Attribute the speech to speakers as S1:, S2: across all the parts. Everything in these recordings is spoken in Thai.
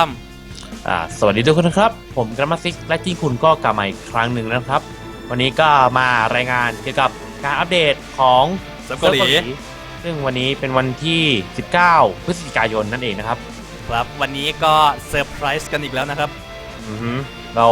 S1: ตั้ม
S2: อ่าสวัสดีทุกคนนะครับ ผมกรามาซิกและที่คุณก็กลับมาอีกครั้งหนึ่งนะครับ วันนี้ก็มารายงานเกี่ยวกับการอัปเดตของ
S1: เซิร์ฟเกาหลี
S2: ซึ่งวันนี้เป็นวันที่ 19 พฤศจิกายนนั่นเองนะครับ
S1: ครับวันนี้ก็เซอร์ไพรส์กันอีกแล้วนะครับ
S2: อือฮึเรา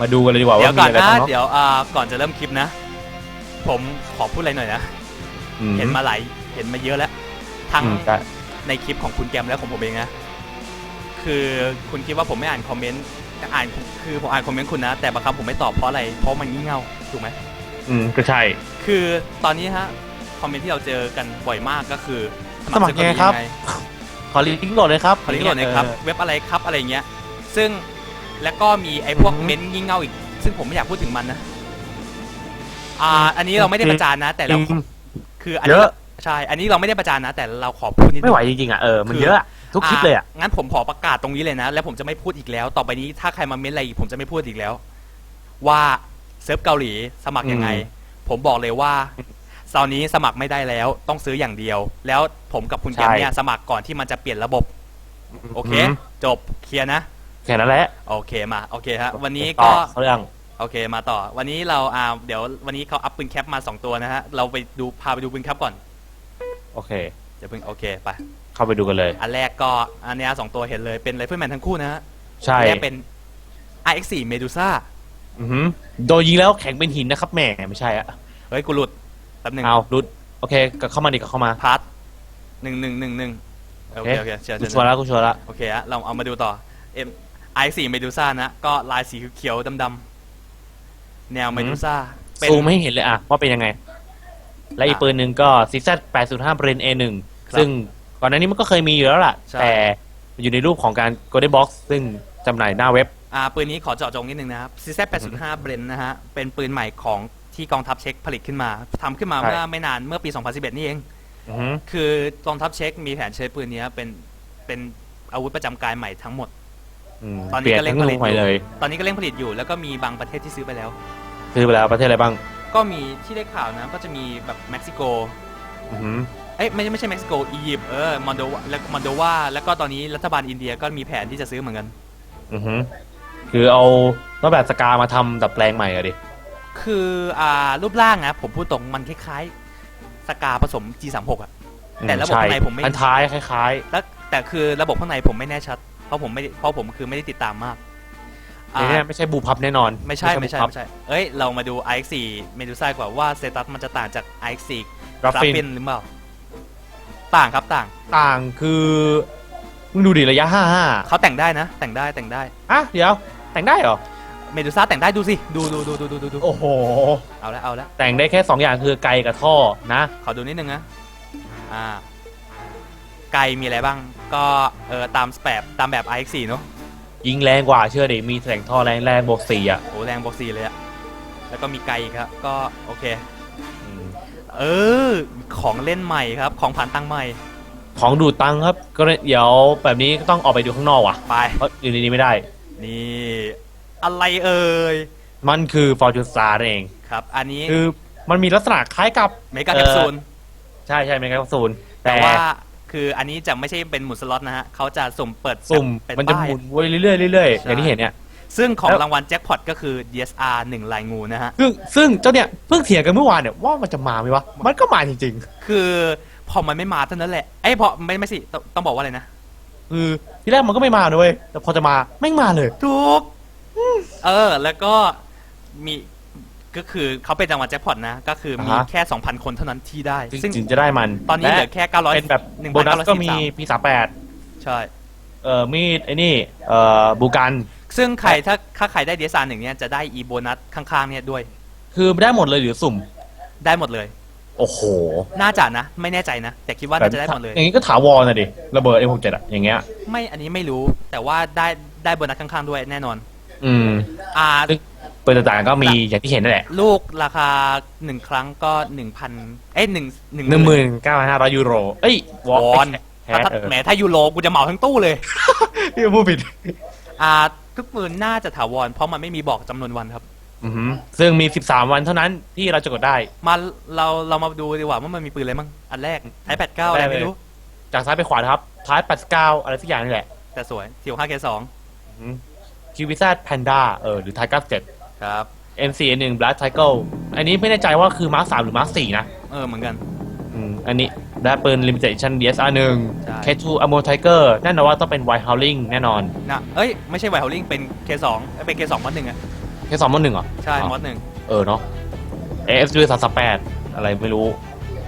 S2: มาดูกันเลยดีกว่า
S1: เดี๋ย
S2: ว่าวมี
S1: ก่อน
S2: อะไร
S1: นะ
S2: บ้างเนาะ
S1: เดี๋ยวอ่าก่อนจะเริ่มคลิปนะ ผมขอพูดอะไรหน่อยนะ
S2: อืม
S1: เห็นมาหลายเห็นมาเยอะแล้ว ทั้ง
S2: อืมได้
S1: ในคลิปของคุณแกมและของผมเองนะ คือคุณคิดว่าผมไม่อ่านคอมเมนต์อ่านคือผมอ่านคอมเมนต์คุณนะ แต่บางคำผมไม่ตอบเพราะอะไร เพราะมันงี่เง่าถูกไหม
S2: อืมก็ใช่
S1: คือตอนนี้ฮะคอมเมนต์ที่เราเจอกันบ่อยมากก็คือ
S2: สมัครยังไงครับ
S1: ไง
S2: ขอลิงก์โหลดเลยครับ
S1: ขอลิงก์โหลดหน่อยครับ
S2: เออ
S1: เว็บอะไรครับอะไรเงี้ย ซึ่งแล้วก็มีไอ้พวก
S2: อือฮึ
S1: เม้นต์งี่เง่าอีก ซึ่งผมไม่อยากพูดถึงมันนะอ่า อันนี้เราไม่ได้ประจานนะ แต่เรา
S2: จริง
S1: คืออัน
S2: เย
S1: นี้
S2: อะ
S1: ใช่ อันนี้เราไม่ได้ประจานนะ แต่เราขอพูดนิดนึ
S2: ไม่
S1: ง
S2: ไหวจริงๆอะเออมัน
S1: คือ
S2: เยอะอะ ทุกคลิปเลยอะ
S1: งั้นผมขอประกาศตรงนี้เลยนะ แล้วผมจะไม่พูดอีกแล้ว ต่อไปนี้ถ้าใครมาเม้นอะไรอีกผมจะไม่พูดอีกแล้ว ว่าเซิร์ฟเกาหลีสมัครยังไง ผมบอกเลยว่าตอนนี้สมัครไม่ได้แล้ว ต้องซื้ออย่างเดียว แล้วผมกับคุณแกมเนี่ยสมัครก่อนที่มันจะเปลี่ยนระบบ โอเค
S2: ม
S1: จบเคลียร์นะ
S2: แค่นั้นแหละ
S1: โอเคมาโอเคฮะวันนี้
S2: ต่
S1: ก็
S2: อเขาเรื่อง
S1: โอเคมาต่อ วันนี้เราอ่าเดี๋ยววันนี้เขาอัพปืนแคปมา2ตัวนะฮะเราไปดูพาไปดูปืนแคปก่อน
S2: โอเค
S1: เดี๋ยวเพิ่งโอเคไป
S2: เข้าไปดูกันเลย
S1: อันแรกก็อันเนี้ยสองตัวเห็นเลยเป็นไรเฟิลแมนทั้งคู่นะฮะ
S2: ใช่
S1: อันแรกเป็น RX4 Medusa
S2: อือหือโดนยิงแล้วแข็งเป็นหินนะครับแหม่ไม่ใช่อะ
S1: เฮ้ยกูหลุดแป๊บหนึ่ง
S2: เอารุดโอเคก็เข้ามาดิก็เข้ามา
S1: พาร์ทหนึ่งหนึ่งหนึ่งหนึ่งโอเคโอเคเชิญ
S2: กู
S1: เชิญ
S2: ชัวร์แล้วกูชัวร์แล้ว
S1: โอเคฮะเราเอามาดูต่อเอ็ม RX4 Medusa นะก็ลายสีเขียวๆดำๆแนว Medusa เป็น
S2: ซูมให้เห็นเลยอะว่าเป็นยังไง และอีก
S1: อะ
S2: ปืนหนึ่งก็ CZ 805 Bren A1
S1: ครับ
S2: ซึ่ง ก่อนหน้านี้มันก็เคยมีอยู่แล้วล่ะ
S1: ใช่
S2: แต่อยู่ในรูปของการ Golden Box ซึ่งจำหน่ายหน้าเว็บ
S1: อ่าปืนนี้ขอเจาะจงนิดนึงนะครับ CZ 805 Blend นะฮะ เป็นปืนใหม่ของที่กองทัพเช็คผลิตขึ้นมาทำขึ้นมา
S2: ใช่
S1: เมื่อไม่นานเมื่อปี 2011 นี่เอง
S2: อือหือ
S1: คือกองทัพเช็คมีแผนใช้ปืนนี้เป็นเป็นอาวุธประจำกายใหม่ทั้งหมด
S2: อืม
S1: ตอนนี้
S2: เปลี่ยน
S1: ก็เร่
S2: ทั้
S1: ง
S2: ง
S1: ผ
S2: ล
S1: ลิต
S2: งไป
S1: อยู่
S2: เลย
S1: ตอนนี้ก็เร่งผลิตอยู่ แล้วก็มีบางประเทศที่ซื้อไปแล้ว
S2: ซื้อไปแล้วประเทศอะไรบ้าง
S1: ก็มีที่ได้ข่าวนะก็จะมีแบบเม็กซิโก
S2: อือหือ
S1: เอ้ยไม่ไม่ใช่เม็กซิโกอียิปต์เออมอนโดวาแล้วมอนโดวาแล้วก็ตอนนี้รัฐบาลอินเดียก็มีแผนที่จะซื้อเหมือนกัน
S2: อือหือคือเอาต้นแบบสกามาทำดัดแปลงใหม่อะดิ
S1: คืออ่ารูปร่างนะผมพูดตรงมันคล้ายๆสกาผสม G36 อะแต่ระบบ
S2: ช่
S1: ข้างในผมไม่
S2: อันท้ายคล้าย
S1: แล้วแต่คือระบบข้างในผมไม่แน่ชัด เพราะผมไม่ได้เพราะผมคือไม่ได้ติดตามมาก
S2: ๆ
S1: อ่า
S2: ในนี้ไม่ใช่บูพับแน่นอน
S1: ไม่ใช่ไม่ใช่
S2: บูพับ
S1: ไม่ใช่ เอ้ย เรามาดู iX4 Medusa กว่าว่าสเตตัสมันจะต่างจาก iX4
S2: กราฟิน
S1: Graphene หรือเปล่า ต่างครับต่าง
S2: ต่างคือมึงดูดิระยะ55
S1: เขาแต่งได้นะ แต่งได้แต่งได้
S2: อะเดี๋ยว แต่งได้เหรอ
S1: Medusa แต่งได้ดูสิ ดูดูดูดูดูดูดู
S2: โอ้โห
S1: เอาละเอาละ
S2: แต่งได้แค่2อย่างคือไกลกับท่อนะ
S1: ขอดูนิดนึงนะอ่าไกลมีอะไรบ้าง ก็เออตามแบบตามแบบ iX4 เนอะ
S2: ยิงแรงกว่าเชื่อดิมีแสงท่อแรงแรงบวกสี่อะ
S1: โอ้แรงบอกสี่เลยอะแล้วก็มีไกลอีกครับก็โอเค
S2: อืม
S1: เออ ของเล่นใหม่ครับ ของผ่านตังค์ใหม่
S2: ของดูดตังค์ครับ ก็เลยเดี๋ยวแบบนี้ก็ต้องออกไปดูข้างนอกว่ะ
S1: ไป
S2: เพราะอยู่ในนี้ไม่ได้
S1: นี่ อะไรเอ่ย
S2: มันคือฟอร์จูนซาร์เอง
S1: ครับ อันนี้
S2: คือมันมีลักษณะคล้ายกับ
S1: เมกาแคปซูล
S2: ใช่ใช่เมกาแคปซูล
S1: แต่
S2: แต่
S1: ว่า คืออันนี้จะไม่ใช่เป็นหมุนสล็อตนะฮะเขาจะสุ่มเปิด
S2: สุ่ม
S1: เป็น
S2: มันจะ
S1: ป้าย
S2: หมุนไว้เรื่อยๆเรื่อยๆ
S1: ใช่
S2: อย่างที่เห็นเนี่ย
S1: ซึ่งของ
S2: แล้ว
S1: รางวัลแจ็คพอตก็คือ DSR 1ลายงูนะฮะ
S2: ซึ่งซึ่งเจ้าเนี่ยเพิ่งเถียงกันเมื่อวานเนี่ยว่ามันจะมาไหมวะ มันก็มาจริง
S1: คือพอมันไม่มาเท่านั้นแหละเอ้ยพอไม่ไม่สิต้องต้องบอกว่าอะไรนะ
S2: ๆคือที่แรกมันก็ไม่มาเลยแต่พอจะมาแม่งมาเลย
S1: ถูกเออ แล้วก็มีก็คือเขาเป็นรางวัลแจ็คพอตนะ ก็คือมี
S2: อ่าฮะ
S1: แค่ 2,000 คนเท่านั้นที่ได้
S2: ซึ่ง
S1: ซึ่ง
S2: ถึงจะได้มัน
S1: ตอนนี้เหลือ
S2: และ
S1: แค่ 900
S2: เป็นแบบ
S1: 1,913
S2: โบนัสก็มีพีสามแปด
S1: ใช่
S2: เอ่อมีดไอ้นี่ เอ่อบูกัน
S1: ซึ่งใครถ้าถ้าใครได้ DSR 1เนี่ยจะได้อีโบนัสข้างๆเนี่ยด้วย
S2: คือได้หมดเลยหรือสุ่ม
S1: ได้หมดเลย
S2: โอ้โห
S1: น่าจะนะ ไม่แน่ใจนะ แต่คิดว่าน่าจะได้หมดเลย
S2: อย่างนี้ก็ถาวรนะดิ ระเบิด M67 อะอย่างเงี้ย
S1: ไม่ อันนี้ไม่รู้ แต่ว่าได้ได้โบนัสข้างๆด้วยแน่นอน
S2: อืม
S1: อ่า
S2: ซึ่งปืนต่างๆก็มีอย่างที่เห็นนั่นแหละ
S1: ลูกราคาหนึ่งครั้งก็หนึ่งพันเอ้ยหนึ่งหนึ่ง
S2: หนึ่งหมื่นเก้าพันห้าร้อยยูโร เอ้ยว
S1: วอน
S2: แฮ
S1: ถ้า
S2: เออ
S1: แหมถ้ายูโรกูจะเหมาทั้งตู้เลย
S2: พี่พูดผิด
S1: อ่า ทุกปืนน่าจะถาวร เพราะมันไม่มีบอกจำนวนวันครับ
S2: อือหือซึ่งมี 13 วันเท่านั้นที่เราจะกดได้
S1: มาเราเรามาดูดีกว่าว่ามันมีปืนอะไรมั่งอันแรก iPad 9อะไรไม่รู้
S2: จากซ้ายไปขวานะครับท้าย 89 อะไรสักอย่างนี่แหละ
S1: แต่สวยสิวห้าเคสอง
S2: คิวิซ่าแพนด้าเออหรือไทก้าเจ็ด
S1: ครับ
S2: MC หนึ่ง Blood Cycle อันนี้ไม่แน่ใจว่าคือมาร์คสามหรือมาร์คสี่นะ
S1: เออเหมือนกัน
S2: อืมอันนี้ ได้ปืน Limited Edition DSR หนึ่ง
S1: ใช่
S2: K2 Ammo Tiger แน่นอนว่าต้องเป็น White Howling แน่นอน
S1: นะเอ้ย ไม่ใช่ไวโอลิงเป็นเคสองเป็นเคสองมอดหนึ่งอะ
S2: K2 มอหนึ่งเหรอ
S1: ใช่
S2: อ๋อ
S1: มอดหนึ่ง
S2: เออเนาะ AFG 338อะไรไม่รู้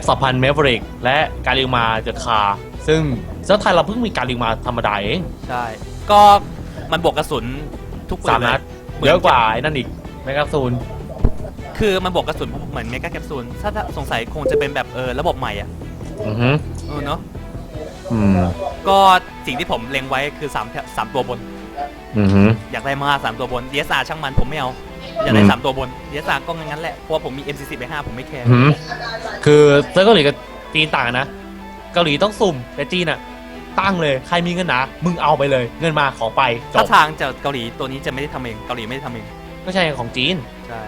S2: F 2 0 0 Maverick และการิวมาเดอะคาซึ่งเจ้าไทยเราเพิ่งมีการิวมาธรรมดาเอง
S1: ใช่ ก็มันบวกกระสุนทุกปืน
S2: สาม
S1: เล
S2: นั
S1: ย
S2: ดเยอะกว่าไอ้นั่นอีกแมกกาซูน
S1: คือมันบวกกระสุนเหมือนเมกาแคปซูลถ้าถ้าสงสัยคงจะเป็นแบบเออระบบใหม่อะ
S2: อือฮึ
S1: เออเนาะ
S2: อืม
S1: ก็สิ่งที่ผมเล็งไว้คือ3ามสามตัวบน
S2: อือฮึ
S1: อยากได้มากสามตัวบน DSR ช่างมันผมไม่เอา อยากได้
S2: อืม
S1: สามตัวบน DSR ก็งั้นๆแหละ เพราะว่าผมมี M40 ไป5ผมไม่แคร์
S2: อือฮึคือเซิร์ฟเกาหลีกับจีนต่างกันนะ เกาหลีต้องสุ่มแต่จีนอะตั้งเลยใครมีเงินหนา มึงเอาไปเลย เงินมาของไปจ
S1: ถ้า
S2: บ
S1: ทางจากเกาหลีตัวนี้จะไม่ได้ทำเอง เกาหลีไม่ได้ทำเอง
S2: ก็ใช่ของจีน
S1: ใช่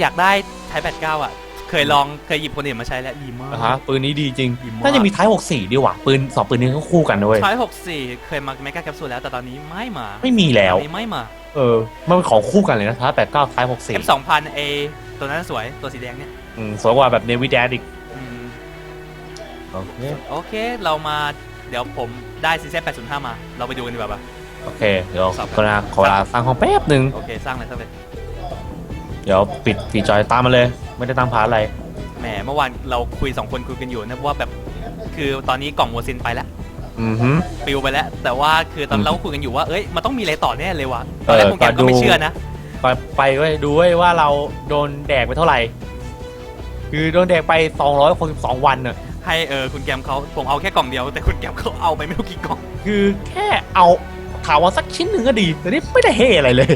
S1: อยากได้ไทยแปดเก้าอะ เคยลองเคยหยิบคนอื่นมาใช้แล้วดีมาก
S2: นะฮะปืนนี้ดีจริง
S1: ดีมาก
S2: น่าจะมีท้าย64ดีกว่าปืนสองปืนนี้ก็คู่กันด้วย
S1: ท้ายหกสี่เคยมาเมกาแคปซูลแล้วแต่ตอนนี้ไม่มา
S2: ไม่มีแล้ว
S1: ตอนนี้ไม่มา
S2: เออ มันเป็นของคู่กันเลยนะท้าย89ท้าย
S1: M สองพันเอตัวนั้นสวยตัวสีแดงเนี่ย
S2: 64อืมสวยกว่าแบบเนวิดแดดอีก
S1: อืม
S2: โอเค
S1: โอเคเรามาเดี๋ยวผมได้ซีเซแปดศูนย์ห้ามา เราไปดูกันดีกว่าปะ
S2: โอเค เดี๋ยว
S1: ครับ
S2: ขอเวลาขอเวลาสร้างห้องแป๊บหนึ่ง
S1: โอเค สร้างเลยสร้างเลย
S2: เดี๋ยวปิดฟีจอยตามมาเลย ไม่ได้ตั้งพาร์ทอะไร
S1: แหมเมื่อวานเราคุยสองคนคุยกันอยู่นะว่าแบบคือตอนนี้กล่องโมซินไปแล้ว
S2: อือฮึ
S1: ปิวไปแล้ว แต่ว่าคือตอน
S2: อืม
S1: เราก็คุยกันอยู่ว่าเอ้ยมันต้องมีอะไรต่อแน่เลยวะตอนแรก
S2: เออ
S1: คุณแกมก็
S2: ก็
S1: ไม่
S2: ดู
S1: เชื่อนะ
S2: ไปไปเว้ยดูเว้ยว่าเราโดนแดกไปเท่าไหร่ คือโดนแดกไป 262 วันน่ะ
S1: ให้เออคุณแกมเขาผมเอาแค่กล่องเดียว แต่คุณแกมเขาเอาไปไม่รู้กี่กล่อง
S2: คือแค่เอาถามว่าสักชิ้นหนึ่งก็ดี แต่นี่ไม่ได้เฮอะไรเลย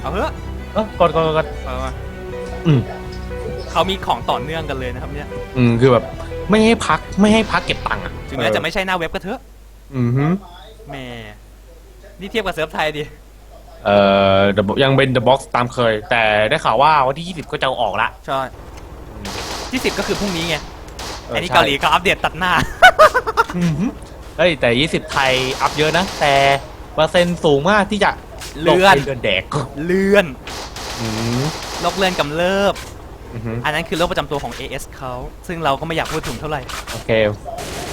S1: เอาเถอะ
S2: เออกดกดกด
S1: เอามา
S2: อืม
S1: เขามีของต่อเนื่องกันเลยนะครับเนี่ย
S2: อืมคือแบบ ไม่ให้พักไม่ให้พักเก็บตังค์อะ
S1: ถึงแม้จะไม่ใช่หน้าเว็บก็เถอะ
S2: อือฮึ
S1: แหมนี่เทียบกับเซิร์ฟไทยดิ
S2: เอ่อ The- ยังเป็น The Box ตามเคย แต่ได้ข่าวว่าวันที่ 20 ก็จะเอาออกละ
S1: ใช่ที่สิบก็คือพรุ่งนี้ไง
S2: เอั
S1: นนี้
S2: ใช่
S1: เกาหลีก็อัปเดตตัดหน้า
S2: อือฮึเฮ้ยแต่ 20 ไทยอัพเยอะนะ แต่เปอร์เซ็นต์สูงมากที่จะ
S1: เลื่อน
S2: ตกไปเดือนแดก
S1: เลื่อน
S2: อืม
S1: โรคเลื่อนกำเริบ
S2: อือฮึ
S1: อันนั้นคือโรคประจำตัวของ AS เขาซึ่งเราก็ไม่อยากพูดถึงเท่าไหร่
S2: โอเค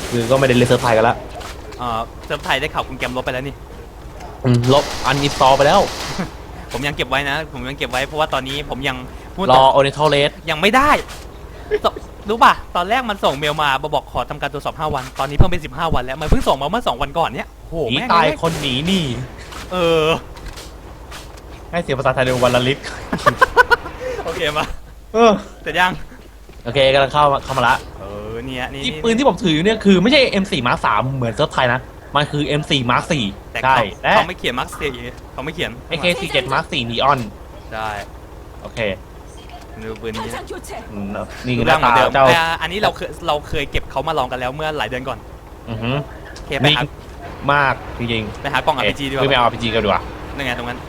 S2: คือก็ไม่ได้เล่นเซิร์ฟไทยกันละ
S1: เอ่อเซิร์ฟไทยได้ข่าวคุณแกมลบไปแล้วนี่
S2: อืมลบอันอินสตอลไปแล้ว
S1: ผมยังเก็บไว้นะ ผมยังเก็บไว้เพราะว่าตอนนี้ผมยังพูด
S2: ร
S1: ต
S2: อ
S1: รง
S2: โอเนทอลเลส
S1: ยังไม่ได้ตรู้ป่ะ ตอนแรกมันส่งเมลมาบอกขอทำการตรวจสอบ 5 วัน ตอนนี้เพิ่มเป็น 15 วันแล้ว มันเพิ่งส่งมาเมื่อ 2 วันก่อนเนี้ยโห
S2: หนี
S1: แม่ง
S2: ตาย
S1: เลย
S2: คนหนีหนี่
S1: เออ
S2: ให้เสียภาษาไทยในวันละลิก
S1: โอเคมา
S2: เออ
S1: เสร็จยัง
S2: โอเคกำลังเข้ามาเข้ามาละ
S1: เออเนี่ยนี่
S2: ที่
S1: นี่
S2: ปืนที่ผมถืออยู่เนี่ยคือไม่ใช่ M4 Mark 3เหมือนเซิร์ฟไทยนะ มันคือ M4 Mark
S1: แต่
S2: 4ใช่
S1: เขา
S2: และ
S1: เขาไม่เขียนมาร์คเซียเขาไม่เขียน
S2: AK47 Mark 4 Neon
S1: ใช่
S2: โอเค
S1: ดูปืนนี้
S2: อืมนี่
S1: ดู
S2: คือห
S1: ร่า
S2: น้าง
S1: เหมือนเดิม
S2: ตาเจ้า
S1: อ่าอันนี้เราเคยเราเคยเก็บเขามาลองกันแล้วเมื่อหลายเดือนก่อน
S2: อือฮึ
S1: โอเคไป
S2: นี่
S1: หา
S2: มากจริง
S1: ไปหากล่อง
S2: ๆ
S1: RPG ดีก
S2: คือไม่
S1: ว่า
S2: เอา RPG กันดีกว่า
S1: นั่นไงตรงนั้น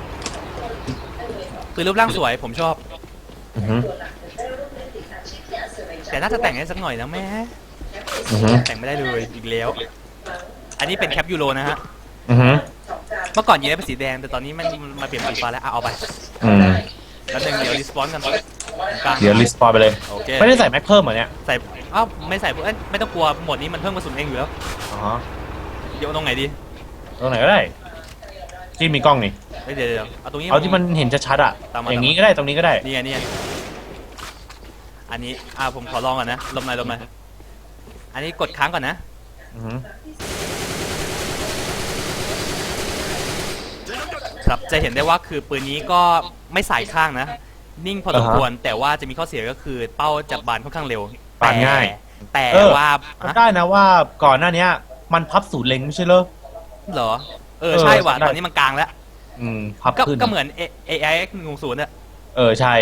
S1: คือรูปร่างสวยผมชอบ
S2: อือฮึ
S1: แต่น่าจะแต่งให้สักหน่อยนะแม่
S2: อือฮึ
S1: แต่งไม่ได้เลยอีกแล้ว อันนี้เป็นแคปยูโรนะฮะ
S2: อือฮึ
S1: เมื่อก่อนยีได้เป็นสีแดง แต่ตอนนี้มันมาเปลี่ยนสีฟ้าแล้วอะเอาไป
S2: อืม
S1: แล้วหนึ่งเดี๋ยวรีสปอนกันกลาง
S2: เดี๋ยวลิสปอยไปเลย
S1: โอเค
S2: ไม่ได้ใส่แม็กเพิ่มเหรอเนี่ย
S1: ใส่อ้าวไม่ใส่เอ้ยไม่ต้องกลัวหมดนี้มันเพิ่มกระสุนเองอยู่แล้ว
S2: อ๋อ
S1: โยนตรงไหนดี
S2: ตรงไหนก็ได้ที่มีกล้องนี่
S1: เอ้ยเดี๋ยวเดี๋ยวเอาตรงนี้
S2: เอาที่มันเห็นชัดๆอะ
S1: ตามมา
S2: อย่างนี้ก็ได้ตรงนี้ก็ได้
S1: นี่ไงนี่ไงอันนี้อ่าผมขอลองก่อนนะลมหน่อยลมหน่อยอันนี้กดค้างก่อนนะ
S2: อือฮึ
S1: ครับจะเห็นได้ว่าคือปืนนี้ก็ไม่สายข้างนะ นิ่งพอสมควรแต่ว่าจะมีข้อเสียก็คือเป้าจะบานค่อนข้างเร็ว
S2: ปานง่าย
S1: แต่
S2: เออ
S1: ว่า
S2: ก็
S1: ฮะ
S2: ได้นะว่าก่อนหน้าเนี้ยมันพับศูนย์เล็งไม่ใช่เหรอ
S1: เหรอ เออ
S2: เออ
S1: ใช่ว่ะ
S2: ได้
S1: ตอนนี้มันกลางแล้ว
S2: อืมพับ
S1: ก็
S2: ขึ้น
S1: ก็เหมือน A I X หนึ่งศูนย์อะ
S2: เออใช่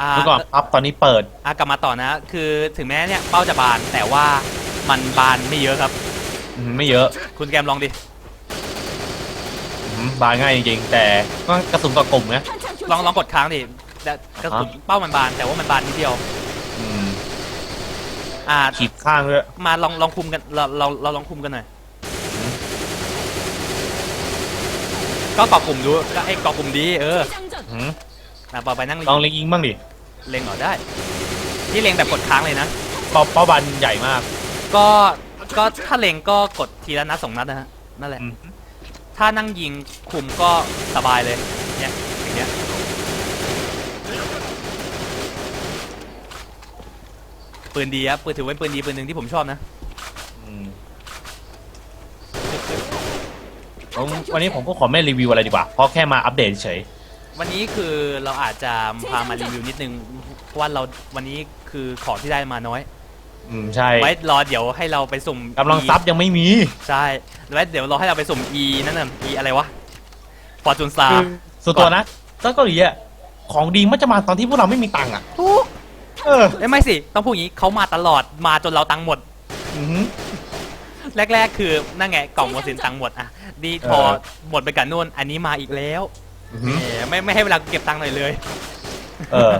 S1: อ่า
S2: เมื่อก่อนพับตอนนี้เปิด
S1: อะกลับมาต่อนะ คือถึงแม้เนี่ยเป้าจะบานแต่ว่ามันบานไม่เยอะครับ
S2: อืมไม่เยอะ
S1: คุณแกมลองดิ
S2: อืมบานง่ายจริงๆ แต่ก็กระสุนกับกลุ่มนะ
S1: ลองลองกดค้างดิแต่กระสุนเป้ามันบานแต่ว่ามันบานนิดเดียว
S2: อืม
S1: อ่า
S2: ขีดข้างด้วย
S1: มาลองลองคุมกันเราเราเราลองคุมกันหน่อย ก็เกาะกลุ่มดูก็ไอ้เกาะกลุ่มดีเออ
S2: หืม
S1: นะต่อไปนั่ง
S2: ลองเล็งยิงบ้างดิ
S1: เล็งเหรอได้ที่เล็งแบบกดค้างเลยนะ
S2: เป้าเป้าบันใหญ่มาก
S1: ก็ก็ถ้าเล็งก็กดทีละนัดสองนัดนะฮะนั่นแหละ
S2: อืม
S1: ถ้านั่งยิงคุมก็สบายเลยเนี่ยอย่างเงี้ยปืนดีครับปืนถือว่าเป็นปืนดีปืนหนึ่งที่ผมชอบนะ
S2: อืม ผมวันนี้ผมก็ขอไม่รีวิวอะไรดีกว่า เพราะแค่มาอัปเดตเฉย
S1: วันนี้คือเราอาจจะพามารีวิวนิดนึงเพราะว่าเราวันนี้คือของที่ได้มาน้อย
S2: อืมใช่
S1: ไว้รอเดี๋ยวให้เราไปสุ่ม
S2: กำลัง
S1: E
S2: ซับยังไม่มี
S1: ใช่ไว้เดี๋ยวรอให้เราไปสุ่ม E นั่นน่ะ E อะไรวะฟอร์จูนซา
S2: คือส่วนตัวนะถ้าเกาหลีอะของดีมันจะมาตอนที่พวกเราไม่มีตังค์อะ
S1: ทุก
S2: เออ
S1: เอ้ยไม่สิ ต้องพูดอย่างนี้เขามาตลอดมาจนเราตังค์หมด
S2: อือหือ
S1: แรก ๆ คือนั่นไงกล่องโมสินตังค์หมดอะดีพอ
S2: เออ
S1: หมดไปกับนู่น อันนี้มาอีกแล้ว
S2: อือหือ
S1: แหมไม่ไม่ให้เวลาเก็บตังค์หน่อยเลย
S2: เออ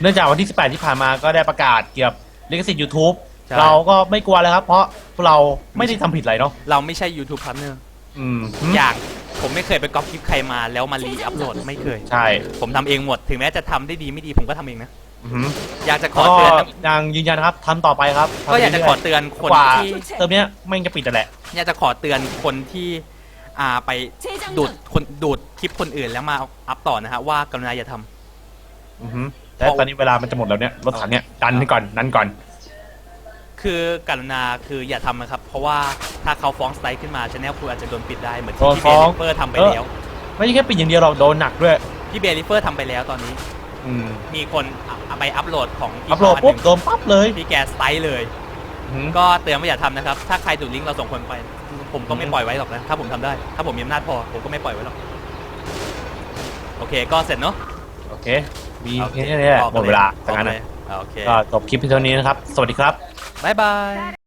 S2: เนื่องจากวันที่ 18 ที่ผ่านมาก็ได้ประกาศเกี่ยวกับลิขสิทธิ์ YouTube
S1: ใช่
S2: เราก็ไม่กลัวเลยครับ เพราะพวกเราไม่ได้ทำผิดอะไรเนาะ
S1: เราไม่ใช่ YouTube Partner
S2: อืม
S1: อย่างผมไม่เคยไปก๊อปคลิปใครมาแล้วมารีอัพโหลดไม่เคย
S2: ใช่
S1: ผมทำเองหมดถึงแม้จะทำได้ดีไม่ดีผมก็ทำเองนะ
S2: อือหือ
S1: อยากจะขอ
S2: ก็
S1: เตือนนะ
S2: ยังยืนยันนะครับทำต่อไปครับ
S1: ก็อยากจะขอ
S2: ทำ
S1: เตือนคน
S2: กว่า
S1: ที่
S2: เติมเนี้ยไม่งจะปิดแต่นแหละ
S1: อยากจะขอเตือนคนที่อ่าไปดูดคนดูดคลิปคนอื่นแล้วมาอัพต่อนะฮะว่ากรุณาอย่าทำ
S2: อือหือแต่ตอนนี้เวลามันจะหมดแล้วเนี่ยรถถังเนี่ยดันให้ก่อนดันก่อน
S1: คือกรุณาคืออย่าทำนะครับ เพราะว่าถ้าเขาฟ้องสไตล์ขึ้นมาชแนลคุณอาจจะโดนปิดได้เหมือน
S2: โด
S1: ที่
S2: น
S1: พี่
S2: ฟ้
S1: เบ
S2: อง
S1: ลิเฟอร์ทำไป
S2: เออ
S1: แล้ว
S2: ไม่ใช่แค่ปิดอย่างเดียวเราโดนหนักด้วย
S1: พี่เบลิเฟอร์ทำไปแล้วตอนนี้
S2: อืม
S1: มีคนเอาไปอัพโหลดของพี่
S2: อัพโหลด
S1: เขา
S2: ปุ๊บ
S1: นห
S2: โดนปั๊บเลย
S1: นึ่งพี่แกสไตล์เลย
S2: อือหือ
S1: ก็เตือนว่าอย่าทำนะครับ ถ้าใครดูดลิงก์เราส่งคนไป ผมก็ไม่ปล่อยไว้หรอกนะ ถ้าผมทำได้ ถ้าผมมีอำนาจพอ ผมก็ไม่ปล่อยไว้หรอก โอเค ก็เสร็จเนาะ
S2: โอเค มีแค่นี้แหละหมดเวลา
S1: อ
S2: จาก
S1: อก
S2: นั้น
S1: เล
S2: นะ
S1: ยอ่าโอเค
S2: ก็จบคลิปเพียงเท่านี้นะครับ สวัสดีครับ
S1: บ๊ายบาย